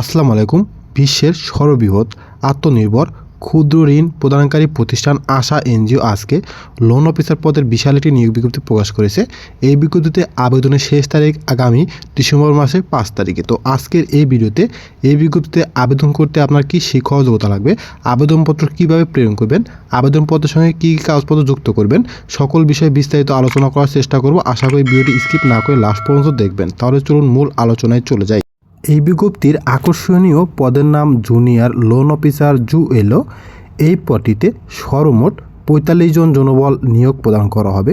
আসসালামু আলাইকুম। বিশ্বের সর্ববৃহৎ আত্মনির্ভর ক্ষুদ্র ঋণ প্রদানকারী প্রতিষ্ঠান আশা এনজিও আজকে লোন অফিসার পদের বিশাল একটি নিয়োগ বিজ্ঞপ্তি প্রকাশ করেছে। এই বিজ্ঞপ্তিতে আবেদনের শেষ তারিখ আগামী ডিসেম্বর মাসের পাঁচ তারিখে। তো আজকের এই ভিডিওতে এই বিজ্ঞপ্তিতে আবেদন করতে আপনার কী শিক্ষা যোগ্যতা লাগবে, আবেদনপত্র কীভাবে প্রেরণ করবেন, আবেদনপত্রের সঙ্গে কী কী কাগজপত্র যুক্ত করবেন, সকল বিষয়ে বিস্তারিত আলোচনা করার চেষ্টা করব। আশা করি ভিডিওটি স্কিপ না করে লাস্ট পর্যন্ত দেখবেন। তাহলে চলুন মূল আলোচনায় চলে যাই। এই বিজ্ঞপ্তির আকর্ষণীয় পদের নাম জুনিয়র লোন অফিসার জু এলো। এই পদটিতে সর্বমোট পঁয়তাল্লিশ জন জনবল নিয়োগ প্রদান করা হবে।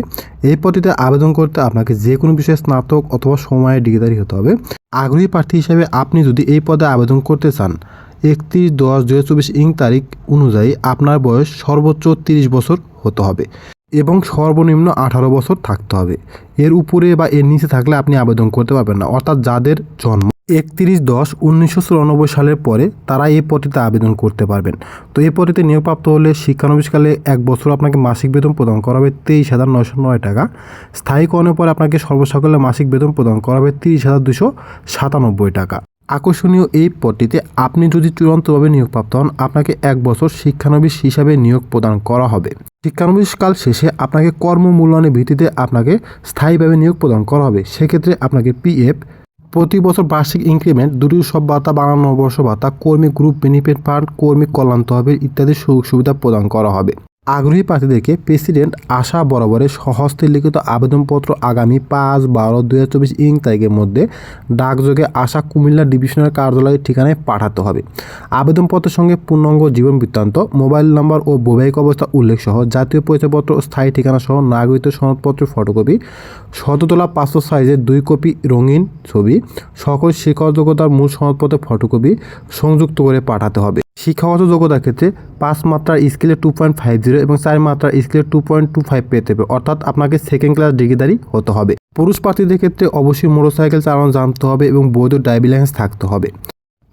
এই পদটিতে আবেদন করতে আপনাকে যে কোনো বিষয়ে স্নাতক অথবা সময়ে ডিগ্রিধারী হতে হবে। আগ্রহী প্রার্থী হিসেবে আপনি যদি এই পদে আবেদন করতে চান, একত্রিশ দশ দু হাজার চব্বিশ ইং তারিখ অনুযায়ী আপনার বয়স সর্বোচ্চ তিরিশ বছর হতে হবে এবং সর্বনিম্ন আঠারো বছর থাকতে হবে। এর উপরে বা এর নিচে থাকলে আপনি আবেদন করতে পারবেন না। অর্থাৎ যাদের জন্ম একত্রিশ দশ উনিশশো চুরানব্বই সালের পরে তারা এই পদটিতে আবেদন করতে পারবেন। তো এই পদটিতে নিয়োগপ্রাপ্ত হলে শিক্ষানবিশকালে এক বছর আপনাকে মাসিক বেতন প্রদান করা হবে তেইশ হাজার নয়শো নয় টাকা। স্থায়ীকরণের পরে আপনাকে সর্বসাকল্যে মাসিক বেতন প্রদান করা হবে তিরিশ হাজার দুশো সাতানব্বই টাকা। আকর্ষণীয় এই পদটিতে আপনি যদি চূড়ান্তভাবে নিয়োগপ্রাপ্ত হন, আপনাকে এক বছর শিক্ষানবিশ হিসাবে নিয়োগ প্রদান করা হবে। শিক্ষানবিশকাল শেষে আপনাকে কর্মমূল্যায়নের ভিত্তিতে আপনাকে স্থায়ীভাবে নিয়োগ প্রদান করা হবে। সেক্ষেত্রে আপনাকে পিএফ প্রতি বছর বার্ষিক ইনক্রিমেন্ট দুটি সব ভাতা, বাংলা নববর্ষ ভাতা, কর্মী গ্রুপ বেনিফিট ফান্ড কর্মী কল্যাণ তহবিল ইত্যাদি সুযোগ সুবিধা প্রদান করা হবে। আগ্রহী প্রার্থীদেরকে প্রেসিডেন্ট আশা বরাবরের সহস্তে লিখিত আবেদনপত্র আগামী পাঁচ, বারো, দুই হাজার চব্বিশ ইং তারিখের মধ্যে ডাকযোগে আশা কুমিল্লা ডিভিশনের কার্যালয়ের ঠিকানায় পাঠাতে হবে। আবেদনপত্রের সঙ্গে পূর্ণাঙ্গ জীবন বৃত্তান্ত, মোবাইল নম্বর ও বৈবাহিক অবস্থা উল্লেখ সহ জাতীয় পরিচয়পত্র ও স্থায়ী ঠিকানা সহ নাগরিকত্ব সনদপত্রের ফটোকপি, শততলা পাঁচশো সাইজের দুই কপি রঙিন ছবি, সকল শিক্ষাগত যোগ্যতার মূল সনদপত্রের ফটোকপি সংযুক্ত করে পাঠাতে হবে। শিক্ষাগত যোগ্যতার ক্ষেত্রে পাঁচ মাত্রার স্কেলে টু পয়েন্ট ফাইভ জিরো এবং চার মাত্রার স্কেলে টু পয়েন্ট টু ফাইভ পেতে হবে। অর্থাৎ আপনাকে সেকেন্ড ক্লাস ডিগ্রিদারি হতে হবে। পুরুষ প্রার্থীদের ক্ষেত্রে অবশ্যই মোটরসাইকেল চালানো জানতে হবে এবং বৈধ ড্রাইভিং লাইসেন্স থাকতে হবে।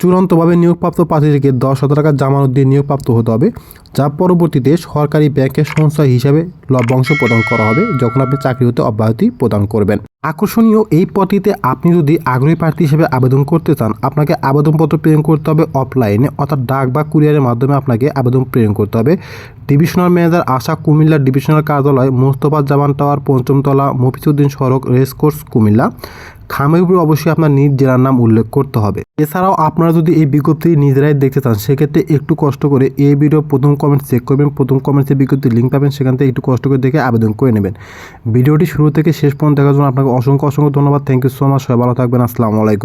চূড়ান্তভাবে নিয়োগপ্রাপ্ত প্রার্থীদেরকে দশ হাজার টাকা জামানত দিয়ে নিয়োগপ্রাপ্ত হতে হবে, যা পরবর্তীতে সরকারি ব্যাংকের সংস্থা হিসাবে লভ্যাংশ প্রদান করা হবে যখন আপনি চাকরি হতে অব্যাহতি প্রদান করবেন। আকর্ষণীয় এই পদটিতে আপনি যদি আগ্রহী প্রার্থী হিসেবে আবেদন করতে চান, আপনাকে আবেদনপত্র প্রেরণ করতে হবে অফলাইনে, অর্থাৎ ডাক বা কুরিয়ারের মাধ্যমে আপনাকে আবেদন প্রেরণ করতে হবে। Divisional manager ASA Comilla divisional কার্যালয় মোস্তফা জামান টাওয়ার পঞ্চমতলা মফিজউদ্দিন সড়ক রেসকোর্স কুমিল্লা। খামের অবশ্যই আপনার নিজ জেলার নাম উল্লেখ করতে হবে। এছাড়াও আপনারা যদি এই বিজ্ঞপ্তি নিজেরাই দেখতে চান, সেক্ষেত্রে একটু কষ্ট করে এই ভিডিও প্রথম কমেন্ট চেক করবেন। প্রথম কমেন্টসে বিজ্ঞপ্তির লিঙ্ক পাবেন, সেখান থেকে একটু কষ্ট করে দেখে আবেদন করে নেবেন। ভিডিওটি শুরু থেকে শেষ পর্যন্ত দেখার জন্য আপনাকে অসংখ্য অসংখ্য ধন্যবাদ। থ্যাংক ইউ সো মাচ সবাই ভালো থাকবেন। আসসালামু আলাইকুম।